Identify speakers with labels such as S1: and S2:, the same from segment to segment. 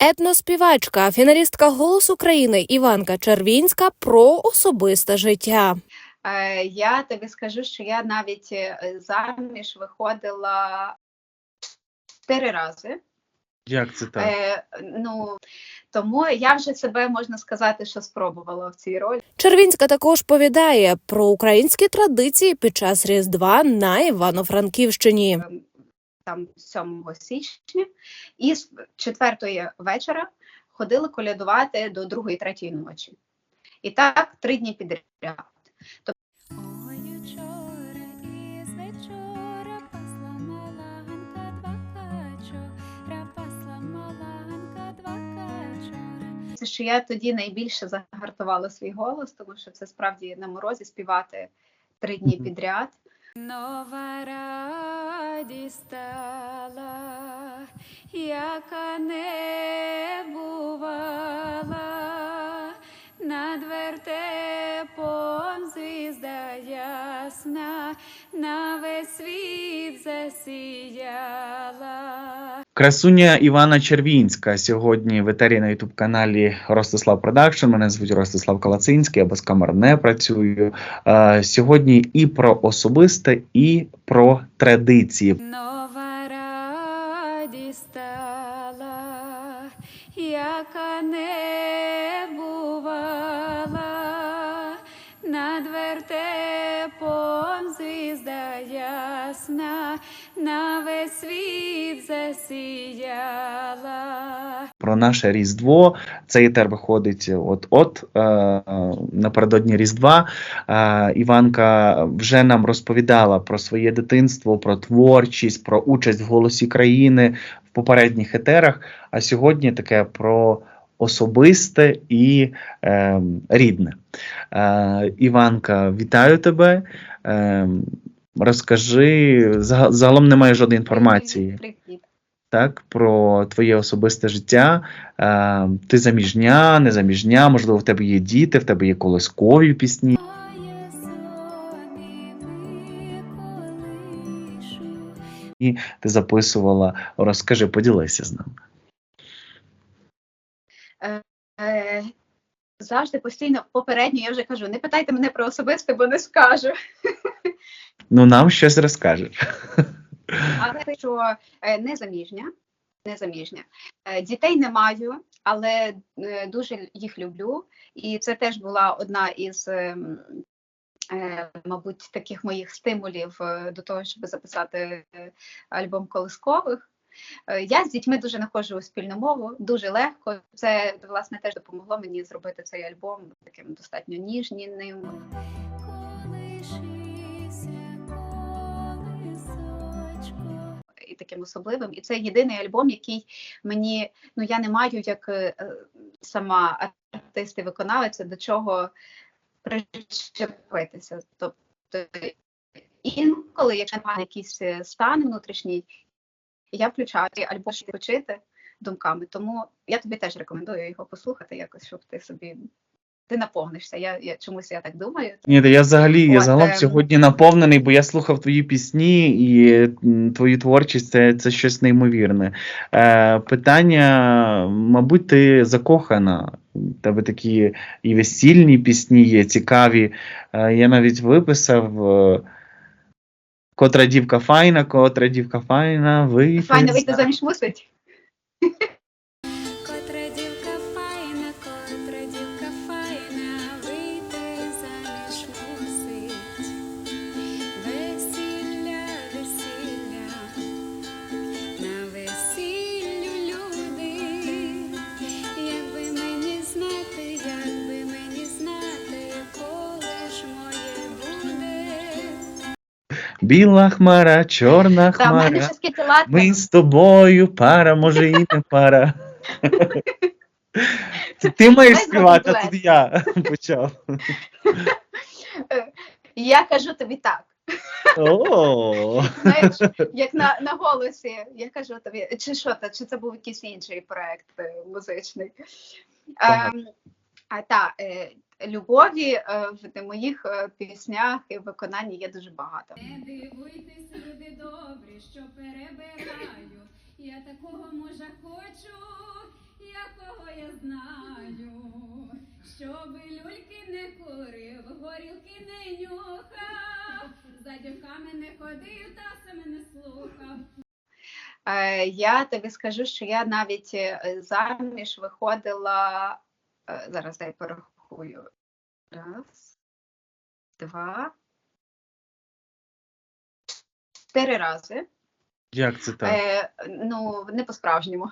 S1: Етноспівачка, фіналістка «Голос України» Іванка Червінська про особисте життя.
S2: Е, Я тобі скажу, що я навіть е, заміж виходила чотири рази.
S3: Як це так?
S2: Е, ну, тому я вже себе можна сказати, що спробувала в цій ролі.
S1: Червінська також повідає про українські традиції під час Різдва на Івано-Франківщині.
S2: Там 7 січня, і з четвертої вечора ходили колядувати до другої, третьої ночі. І так три дні підряд. Це що я тоді найбільше загартувала свій голос, тому що це справді на морозі співати три дні підряд.
S4: Нова радість стала, яка не бувала, над вертепом звізда ясна, на весь світ засіяла.
S3: Красуня Івана Червінська сьогодні в етері на ютуб каналі Ростислав Продакшн. Мене звуть Ростислав Калацинський, я без камер не працюю. Е, сьогодні і про особисте, і про традиції.
S4: Нова радість стала, яка не весь світ засіяла.
S3: Про наше Різдво. Цей етер виходить от-от е, е, напередодні Різдва. Е, Іванка вже нам розповідала про своє дитинство, про творчість, про участь в голосі країни в попередніх етерах. А сьогодні таке про особисте і е, рідне. Е, Іванка, вітаю тебе. Е, розкажи, загалом немає жодної інформації так, про твоє особисте життя. Е, ти заміжня, не заміжня, можливо, в тебе є діти, в тебе є колискові пісні.
S4: Колишу,
S3: Ти записувала. Розкажи, поділися з нами.
S2: Завжди постійно попередньо я вже кажу: не питайте мене про особисте, бо не скажу.
S3: Ну, нам щось розкажеш.
S2: Але що е, не заміжня, не заміжня. Е, Дітей не маю, але е, дуже їх люблю. І це теж була одна із, ем, мабуть, таких моїх стимулів до того, щоб записати альбом колискових. Е, Я з дітьми дуже знаходжу спільну мову, дуже легко. Це власне теж допомогло мені зробити цей альбом таким достатньо ніжнім. і таким особливим. І це єдиний альбом, який мені ну я не маю як е, сама артист і виконавиця до чого причепитися. Тобто інколи, якщо немає якийсь е, стан внутрішній, я включаю альбом відпочити думками. Тому я тобі теж рекомендую його послухати, якось, щоб ти собі ти наповнишся. Я, я чомусь я так думаю.
S3: Ні, я взагалі я загалом
S2: ем.
S3: сьогодні наповнений, бо я слухав твої пісні і твою творчість це, це щось неймовірне. Е, питання, мабуть, ти закохана. Тебе такі і весільні пісні є, цікаві. Е, я навіть виписав. Котра дівка файна, котра дівка файна, вийти.
S2: Файна, вийти
S3: за-
S2: заміж мусить.
S3: Біла хмара, чорна хмара. Ми з тобою пара, може і не пара. Ти маєш співати, а тут я почав.
S2: Я кажу тобі так. Знаєш, як на, на голосі, я кажу тобі, чи що це, чи це був якийсь інший проект е, музичний.
S3: Так.
S2: Ем, а та е, любові е, в моїх е, піснях і виконанні є дуже багато.
S4: Не дивуйтесь, люди добрі, що перебираю. Я такого мужа хочу, якого я знаю, Щоби люльки не курив, горілки не нюхав, за дівками не ходив, та себе не слухав.
S2: Е, Я тобі скажу, що я навіть заміж виходила. Зараз я порахую. Раз, два. Чотири рази.
S3: Як це так?
S2: Е, ну, не по-справжньому.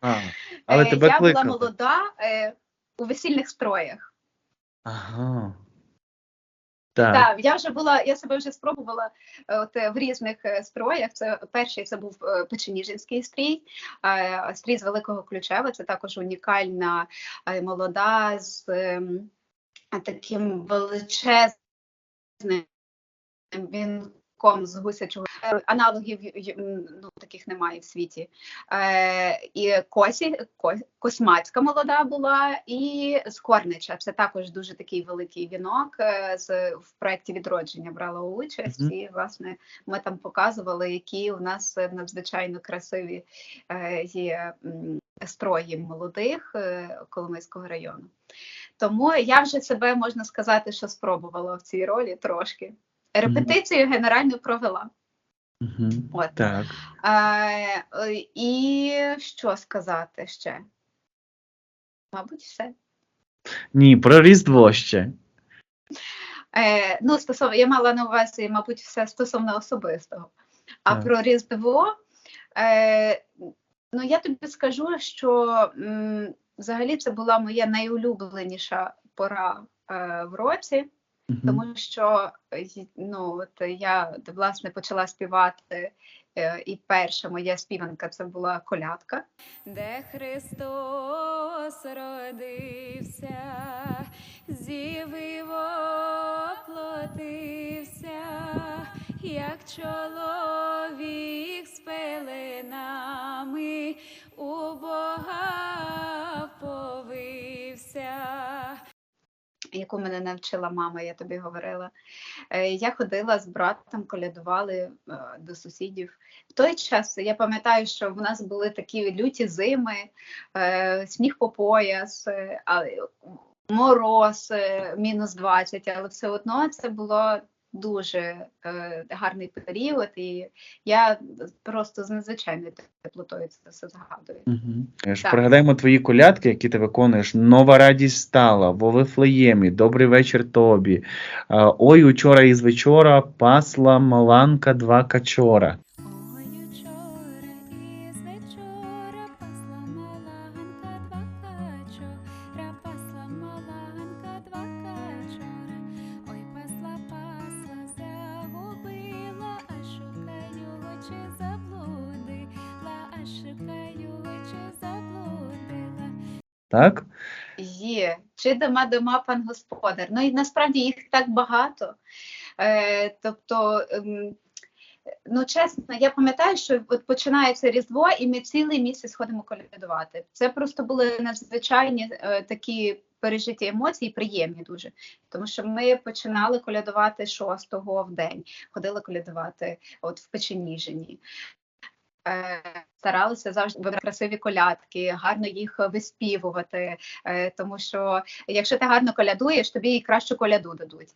S3: Ага. Але
S2: Е,
S3: тебе
S2: я
S3: кликали.
S2: була молода е, у весільних строях.
S3: Ага. Так.
S2: Так, я вже була, я себе вже спробувала е, от, е, в різних е, строях. Це перший це був Печеніжинський стрій, стрій з Великого Ключева. Це також унікальна молода з ем, таким величезним вінком з гусячого. Е, Аналогів ну, таких немає в світі. Е, і косі, космацька молода була, і з Корнича. Це також дуже такий великий вінок. е, З, в проєкті відродження брала участь.
S3: Мгм.
S2: І, власне, ми там показували, які у нас е, надзвичайно красиві е, є строї молодих Коломийського району. Тому я вже себе можна сказати, що спробувала в цій ролі трошки. Репетицію генерально провела.
S3: Угу.
S2: От.
S3: Так.
S2: Е, е, і що сказати ще? Мабуть, все.
S3: Ні, про Різдво ще.
S2: Е, ну, стосовно, я мала на увазі, мабуть, все стосовно особистого. А
S3: Так.
S2: про Різдво, е, ну я тобі скажу, що м, взагалі це була моя найулюбленіша пора е, в році.
S3: Мгм.
S2: тому що е, ну, от я власне почала співати, е, і перша моя співанка це була колядка.
S4: де Христос родився, зівив оплотився, як чоловік з пеленами у Бога повився.
S2: Яку мене навчила мама, я тобі говорила. Е, Я ходила з братом, колядували е, до сусідів. В той час я пам'ятаю, що в нас були такі люті зими, е, сніг по пояс, мороз мінус 20, але все одно це було дуже е, гарний період, і я просто з надзвичайною теплотою це все згадую.
S3: Угу.
S2: Так.
S3: Пригадаємо твої колядки, які ти виконуєш. Нова радість стала, вовифлеємі, добрий вечір тобі. Ой, учора із вечора пасла маланка два качора. Так?
S2: Є, чи дома дома пан господар. Ну і насправді їх так багато. Е, тобто, ем, ну чесно, я пам'ятаю, що от починається Різдво, і ми цілий місяць ходимо колядувати. Це просто були надзвичайні е, такі пережиті емоції, приємні дуже. Тому що ми починали колядувати 6-го в день, ходили колядувати от в Печеніжині. Е, Старалися завжди вибрати красиві колядки, гарно їх виспівувати, е, тому що якщо ти гарно колядуєш, тобі і кращу коляду дадуть.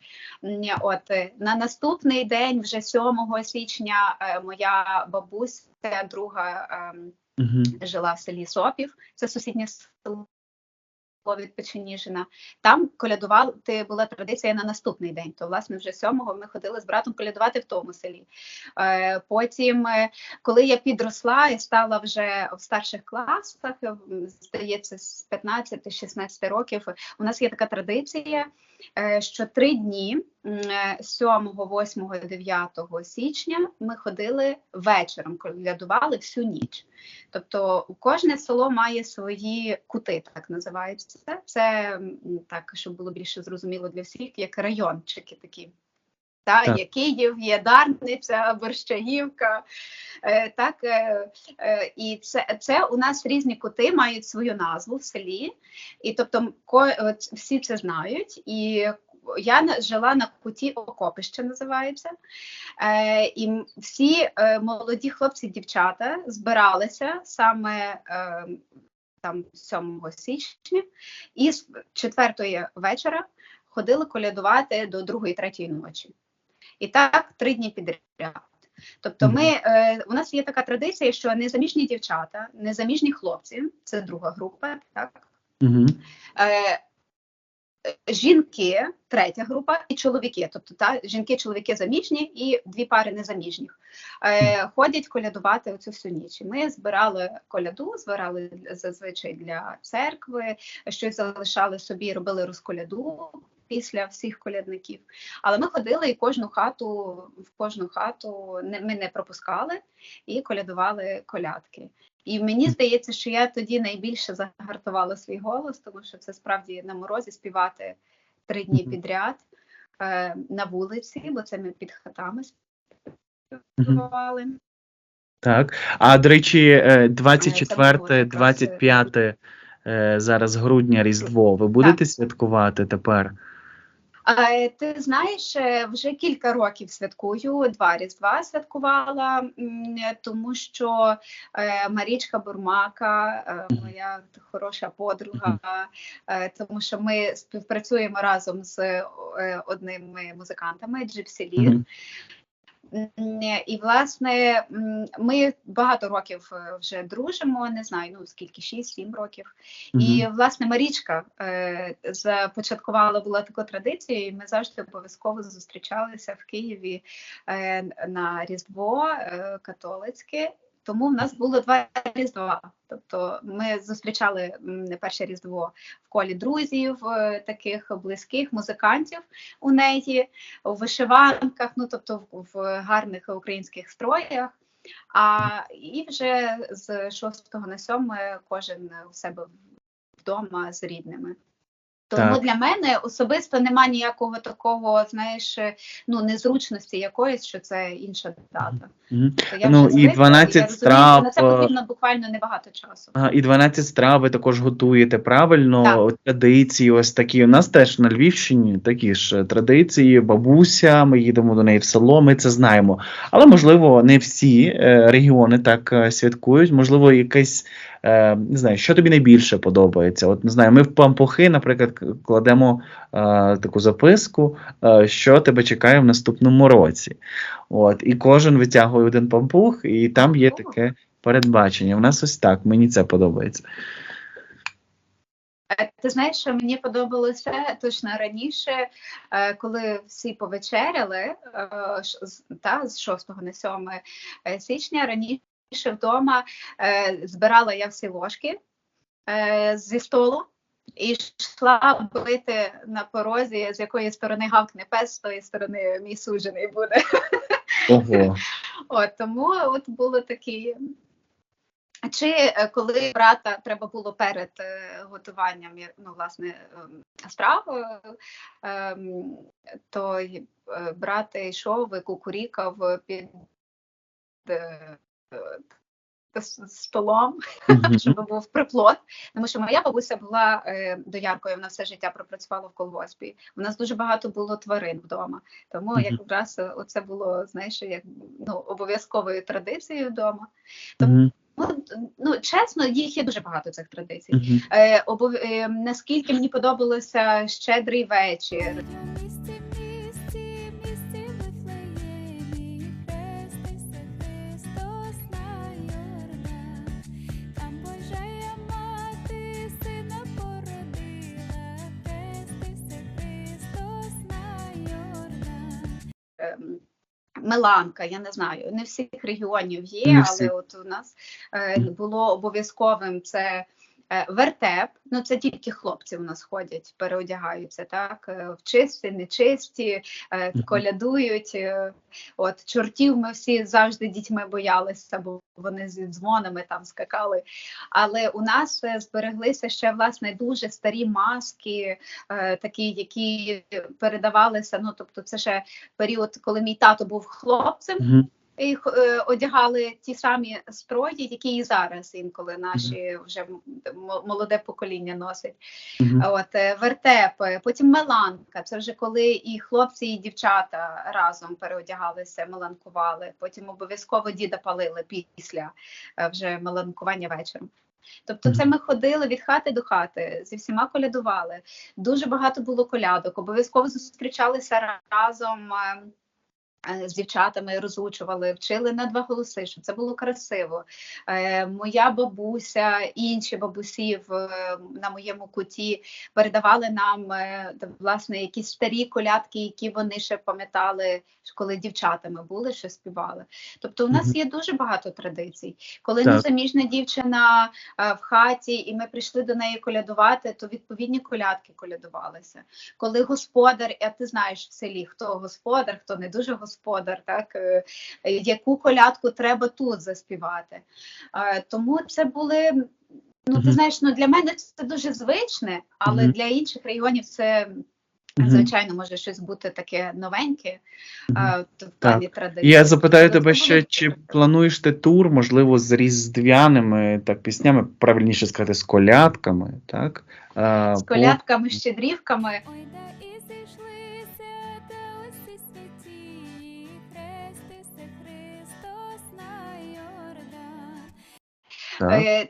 S2: От е, на наступний день, вже 7 січня, е, моя бабуся, друга ем,
S3: Угу.
S2: жила в селі Сопів, це сусіднє село від Печеніжина. Там колядувати була традиція на наступний день. То, власне, вже 7-го ми ходили з братом колядувати в тому селі. Е, Потім, е, коли я підросла і стала вже в старших класах, е, здається, з 15-16 років, у нас є така традиція, що три дні м, е, 7, 8, 9 січня ми ходили вечором, колядували всю ніч. Тобто кожне село має свої кути, так називаються. Це так, щоб було більше зрозуміло для всіх, як райончики такі. Та,
S3: Так.
S2: є Київ, є Дарниця, Борщагівка. Е, так, е, е, і це, це у нас різні кути мають свою назву в селі, і тобто ко, от всі це знають. І я жила на куті Окопище називається. Е, і всі е, молоді хлопці, дівчата збиралися саме е, там 7 січня, і з 4 вечора ходили колядувати до 2-3 ночі. І так три дні підряд. Тобто, ми, е, у нас є така традиція, що незаміжні дівчата, незаміжні хлопці, це друга група, так, е, жінки, третя група, і чоловіки. Тобто та, жінки, чоловіки заміжні і дві пари незаміжніх. Е, ходять колядувати оцю всю ніч. Ми збирали коляду, збирали зазвичай для церкви, щось залишали собі, робили розколяду. Після всіх колядників, але ми ходили і кожну хату в кожну хату не ми не пропускали і колядували колядки. І мені здається, що я тоді найбільше загартувала свій голос, тому що це справді на морозі співати три дні підряд е, на вулиці, бо це ми під хатами співали.
S3: Так. А до речі, е,
S2: Це було
S3: 24,
S2: якраз,
S3: 25 е, зараз грудня Різдво. Ви будете святкувати тепер?
S2: Е, Ти знаєш, е, вже кілька років святкую, два різдва святкувала, тому що е, Марічка Бурмака, моя хороша подруга, тому що ми співпрацюємо разом з одними музикантами Gypsy Lead. І власне ми багато років е, вже дружимо, не знаю, ну скільки 6-7 років. І власне Марічка е, започаткувала була таку традицію, і ми завжди обов'язково зустрічалися в Києві е, на Різдво е, католицьке. Тому в нас було два різдва. Тобто ми зустрічали перше різдво в колі друзів, е, таких близьких музикантів у неї у вишиванках, ну тобто в гарних українських строях. А і вже з 6 на 7 кожен у себе вдома з рідними. Тому
S3: Так.
S2: для мене особисто нема ніякого такого, знаєш, ну незручності якоїсь, що це інша дата.
S3: Мгм.
S2: То я
S3: Ну,
S2: вже
S3: і
S2: звикла,
S3: 12
S2: я розумію,
S3: страв,
S2: на це
S3: е,
S2: потрібно буквально небагато часу.
S3: Ага, і 12 страв ви також готуєте правильно?
S2: Так.
S3: Традиції ось такі. У нас теж на Львівщині такі ж традиції. Бабуся, ми їдемо до неї в село, ми це знаємо. Але можливо, не всі е, регіони так е, святкують. Можливо, якесь е, не знаю, що тобі найбільше подобається. От не знаю, ми в пампухи, наприклад, кладемо е, таку записку, е, що тебе чекає в наступному році. От, і кожен витягує один пампух, і там є таке передбачення. У нас ось так, мені це подобається.
S2: Ти знаєш, що мені подобалося точно раніше, е, коли всі повечеряли е, та, з 6 на 7 е, січня, раніше вдома е, збирала я всі ложки е, зі столу. І йшла бити на порозі, з якої сторони гавкне пес, з тої сторони мій суджений буде.
S3: Ого.
S2: От тому от було такі. Чи е, коли брата треба було перед е, готуванням ну, власне, ем, страв, е, ем, то е, брат йшов і кукурікав під е, столом, щоб був приплод. Тому що моя бабуся була е, дояркою, вона все життя пропрацювала в колгоспі. У нас дуже багато було тварин вдома. Тому якраз е, оце було знаєш, як ну, обов'язковою традицією вдома.
S3: Мгм.
S2: Ну, ну чесно, їх є дуже багато цих традицій. Е, обов... е, наскільки мені подобалося щедрий вечір. Меланка, я не знаю, не всіх регіонів є, але от у нас е, було обов'язковим це вертеп. Ну це тільки хлопці у нас ходять, переодягаються так е, в чисті, нечисті, е, колядують. е, От чортів ми всі завжди дітьми боялися, бо вони зі дзвонами там скакали. Але у нас е, збереглися ще власне дуже старі маски, е, такі, які передавалися. Ну тобто, це ще період, коли мій тато був хлопцем,
S3: Мгм.
S2: і х- е, одягали ті самі строї, які і зараз інколи наші вже молоде покоління носить. От е, вертепи, потім меланка. Це вже коли і хлопці, і дівчата разом переодягалися, меланкували. Потім обов'язково діда палили після е, вже меланкування вечором. Тобто, це ми ходили від хати до хати, зі всіма колядували. Дуже багато було колядок. Обов'язково зустрічалися разом. Е, З дівчатами розучували, вчили на два голоси, щоб це було красиво. Е, моя бабуся, інші бабусі в, е, на моєму куті передавали нам е, власне якісь старі колядки, які вони ще пам'ятали, коли дівчатами були, що співали. Тобто, у нас є дуже багато традицій. Коли
S3: Так.
S2: незаміжна дівчина е, в хаті, і ми прийшли до неї колядувати, то відповідні колядки колядувалися. Коли господар, а ти знаєш в селі, хто господар, хто не дуже господар, так е, яку колядку треба тут заспівати. Е, Тому це були. Ну, ти знаєш, ну для мене це дуже звичне, але для інших регіонів це звичайно може щось бути таке новеньке е, в плані традиції.
S3: Я запитаю тебе ще, чи плануєш ти тур, можливо, з різдвяними так, піснями, правильніше сказати, з колядками, так?
S2: З колядками, щедрівками.
S5: Ой, да і зійшлися,
S3: Так.
S2: Е,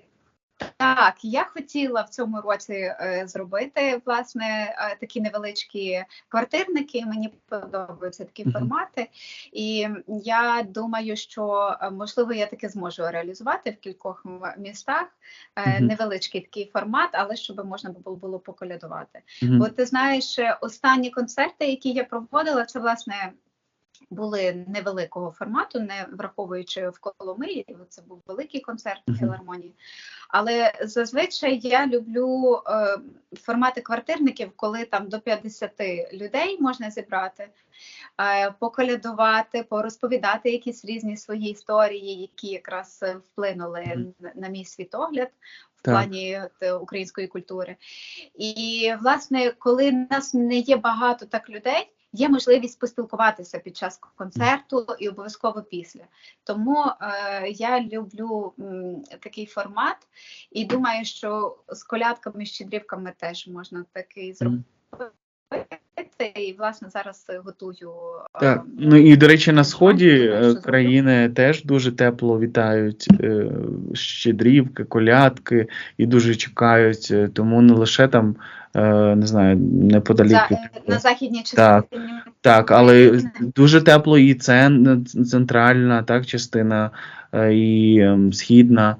S2: Так, я хотіла в цьому році е, зробити власне е, такі невеличкі квартирники. Мені подобаються такі
S3: Мгм.
S2: формати, і я думаю, що е, можливо я таки зможу реалізувати в кількох містах е,
S3: Мгм.
S2: невеличкий такий формат, але щоб можна було, було поколядувати.
S3: Мгм.
S2: Бо ти знаєш, е, останні концерти, які я проводила, це власне. Були невеликого формату, не враховуючи в Коломиї, це був великий концерт в філармонії. Але зазвичай я люблю е, формати квартирників, коли там до 50 людей можна зібрати, е, поколядувати, порозповідати якісь різні свої історії, які якраз вплинули
S3: Мгм.
S2: на, мій світогляд в
S3: Так.
S2: плані е, української культури. І власне, коли нас не є багато так людей. Є можливість поспілкуватися під час концерту і обов'язково після. Тому е, я люблю м, такий формат і думаю, що з колядками, щедрівками теж можна такий зробити. І власне зараз готую. е,
S3: Так, ну і до речі, на сході е, країни теж дуже тепло вітають е, щедрівки, колядки і дуже чекають, тому не лише там, не знаю, неподалік.
S2: За, е, на західній частині.
S3: Так, але дуже тепло і цен, центральна так, частина, е, і ем, східна.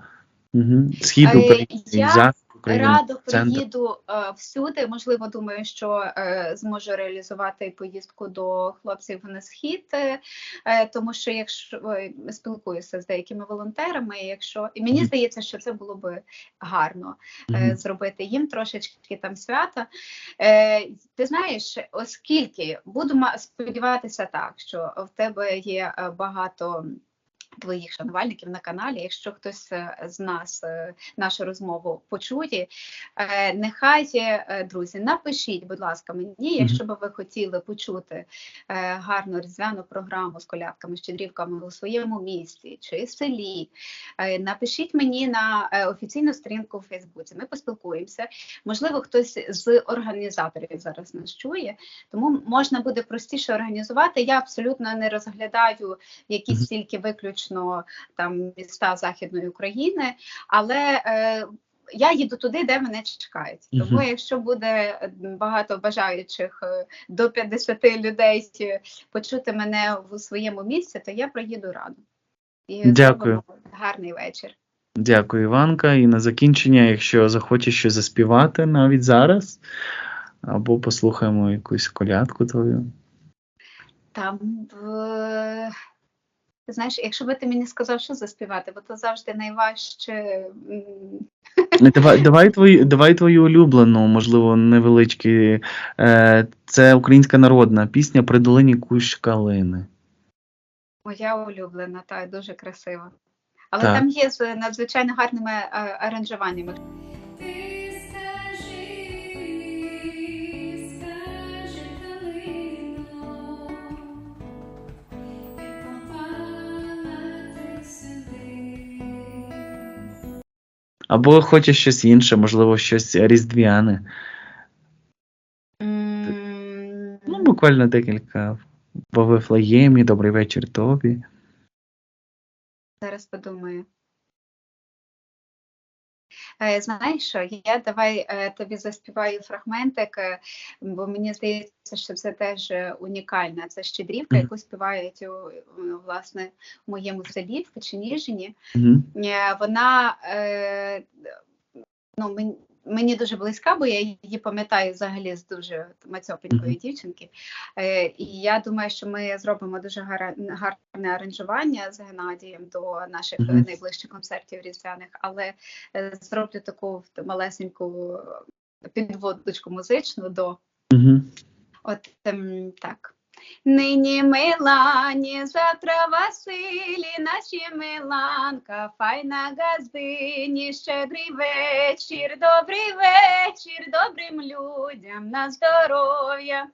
S3: Угу. Схід
S2: Е,
S3: України,
S2: я
S3: захід України.
S2: Радо
S3: центр.
S2: приїду е, всюди. Можливо, думаю, що е, зможу реалізувати поїздку до хлопців на схід, е, е, тому що якщо ой, спілкуюся з деякими волонтерами, якщо і мені здається, що це було би гарно е, зробити їм трошечки там свята. Е, ти знаєш, оскільки буду сподіватися так, що в тебе є е, багато. Твоїх шанувальників на каналі, якщо хтось е, з нас е, нашу розмову почує, е, нехай, друзі, напишіть, будь ласка, мені, якщо би ви хотіли почути гарну різдвяну програму з колядками, щедрівками у своєму місті чи селі. Напишіть мені на офіційну сторінку у Фейсбуці. Ми поспілкуємося. Можливо, хтось з організаторів зараз нас чує, тому можна буде простіше організувати. Я абсолютно не розглядаю якісь тільки виключно там міста Західної України, але е, я їду туди, де мене чекають. Тому,
S3: Мгм.
S2: якщо буде е, багато бажаючих е, до 50 людей е, почути мене в своєму місці, то я приїду радо. І
S3: Дякую.
S2: гарний вечір.
S3: Дякую, Іванка. І на закінчення, якщо захочеш щось заспівати навіть зараз, або послухаємо якусь колядку твою.
S2: Там в ти знаєш, якщо би ти мені сказав, що заспівати, бо то завжди найважче.
S3: Давай, давай, твою, давай твою улюблену, можливо, невеличкий. Е, це українська народна пісня при долині кущ калини.
S2: Моя улюблена, та дуже красива. Але
S3: Так.
S2: там є з надзвичайно гарними е, аранжуваннями.
S3: Або хочеш щось інше, можливо, щось різдвяне.
S2: Mm.
S3: Ну, буквально декілька. По Вифлеємі, добрий вечір тобі.
S2: Зараз подумаю. Е, Знаєш що, я давай е, тобі заспіваю фрагментик, е, бо мені здається, що це теж унікальна. Це щедрівка, яку співають у, власне в моєму селі в Печеніжині. Вона ну ну, мені, дуже близька, бо я її пам'ятаю взагалі з дуже мацьопенької дівчинки. Е, і я думаю, що ми зробимо дуже гара- гарне аранжування з Геннадієм до наших
S3: Мгм.
S2: найближчих концертів різдвяних, але е, зроблю таку малесеньку підводочку музичну до
S3: Мгм.
S2: От ем, так. Нині Милані, завтра Василі, наші Миланка, файна газдині, щедрий вечір, добрий вечір, добрим людям на здоров'я.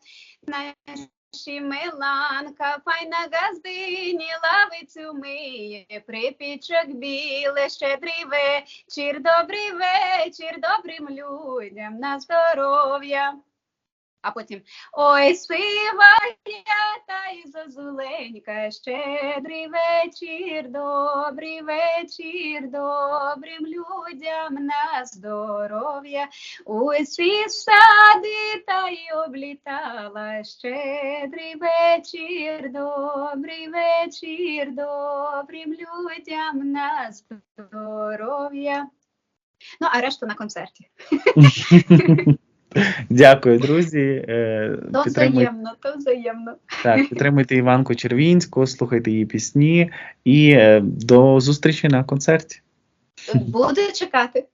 S2: Наші Миланка, файна газдині, лавицю миє, припічок біле, щедрий вечір, добрий вечір, добрим людям на здоров'я. А потім ой, сива та й зозуленька, щедрий вечір, добрий вечір, добрим людям на здоров'я. Усі сади та й облітала, щедрий вечір, добрий вечір, добрим людям на здоров'я. Ну, а решту на концерті.
S3: Дякую, друзі. Е,
S2: То
S3: Підтримуй...
S2: взаємно, то взаємно.
S3: так, підтримуйте Іванку Червінську, слухайте її пісні і е, до зустрічі на концерті.
S2: Буду чекати.